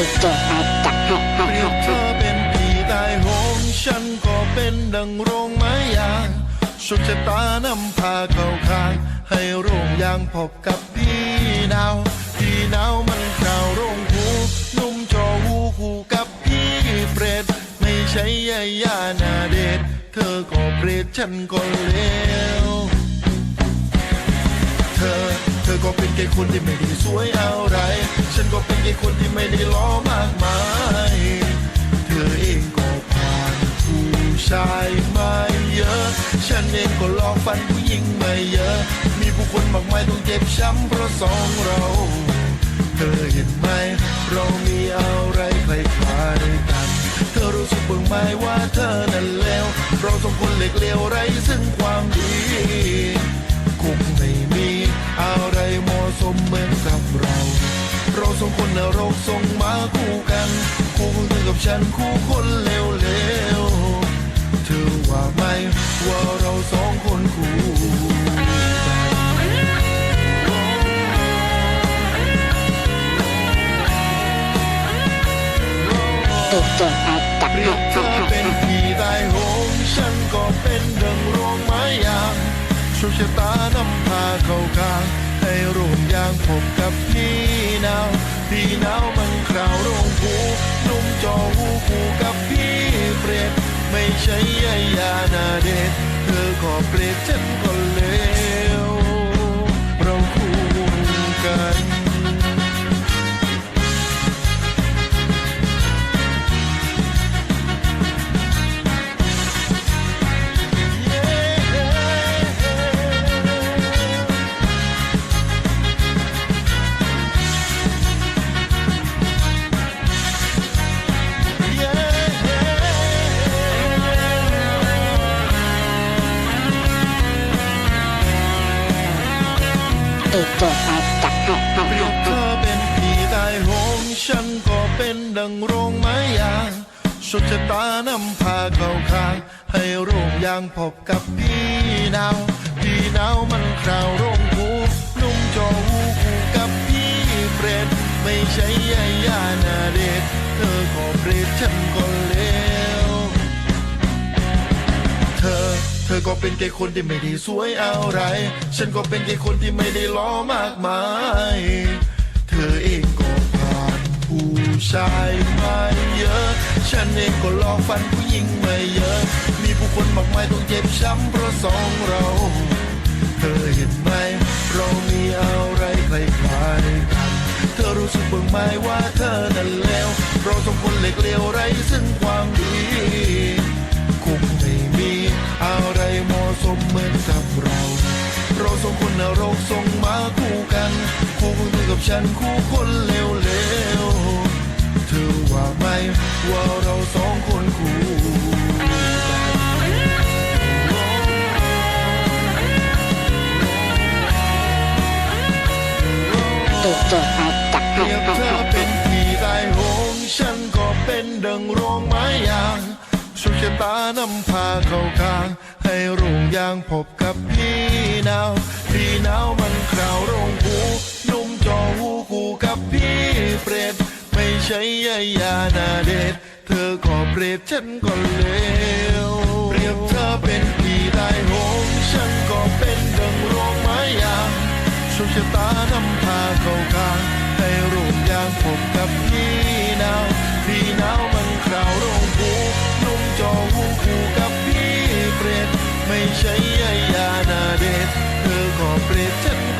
ดีเจนายจัดให้ให้ให้เธอเป็นพี่ตายโหงฉันก็เป็นดังโรงไม้ยางโชคชะตานำพาเข้าข้าง ให้โรงยางพบกับพี่นาวพี่นาวมันคราวโรงหูนุ่มจอหูคู่กับพี่เปรตไม่ใช่ยายานาเดชเธอก็เปรตฉันก็เลว ก็เป็นแค่คนที่ไม่ได้สวยอะไร ฉันก็เป็นแค่คนที่ไม่ได้ล้อมากมาย เธอเองก็ผ่านผู้ชายมาเยอะ ฉันเองก็ลองฟันผู้หญิงมาเยอะ มีผู้คนมากมายต้องเจ็บช้ำเพราะสองเรา เธอเห็นไหม เรามีอะไรคล้ายๆกัน เธอรู้สึกบ้างไหมว่าเธอนั้นเลวเราสองคนเล็กเลวไรซึ่งความดี มาะสมเหมือนกับเรา เราสองคนนรกส่งมาคู่กัน คู่เธอกับฉันคู่คนเลวๆเธอว่าไหมว่าเราสองคนคู่กันดีเจนายจัดเปรีให้ยบเธให้อให้เป็นพี่ตายโหงฉันก็เป็นดังโรงไม้ยางโชคชะตานำพาเข้าข้างให้โรงยางผมกับพี่นาวพี่นาวมันคราวโรงผูนุ่มจอหูคู่กับพี่เปรตไม่ใช่ยายานาเดชเธอขอเปรตฉันก็เลย ดีเจนายจัดให้ให้เปรีให้เธอเป็นพี่ตายโหงฉันก็เป็นดังโรงไม้ยางโชคชะตานำพาเข้าข้างให้โรงยางพบกับพี่นาวพี่นาวมันคราวโรง ธอก็เป็นแค่คนที่ไม่ได้สวยอะไร ฉันก็เป็นแค่คนที่ไม่ได้ล้อมากมาย เธอเองก็ผ่านผู้ชายมาเยอะ ฉันเองก็ลองฟันผู้หญิงมาเยอะ มีผู้คนมากมายต้องเจ็บช้ำเพราะสองเรา เธอเห็นไหม เรามีอะไรคล้ายๆกัน เธอรู้สึกบ้างไหมว่าเธอนั้นเลวเราสองคนเหล็กเลวไรซึ่งความ ฉันคู่คนเลวๆเธอว่าไหมว่าเราสองคนคู่ดีเจนายจัดเปให้รียบให้เธอให้เป็นพี่ตายโหงฉันก็เป็นดังโรงไม้ยางโชคชะตานำพาเข้าข้าง ให้โรงยางพบกับพี่นาวพี่นาวมันครา ช่ยายานาเดชเธอก็เปรตฉันก็เลวเปรียบเธอเป็นพี่ตายโหงฉันก็เป็นดังโรงไม้ยางโชคชะตานำพาเข้าข้างให้โรงยางพบกับพี่นาวพี่นาวมันคราวโรงหูนุ่มจอหูคู่กับพี่เปรตไม่ใช่ยายานาเดชเธอก็เปรตฉัน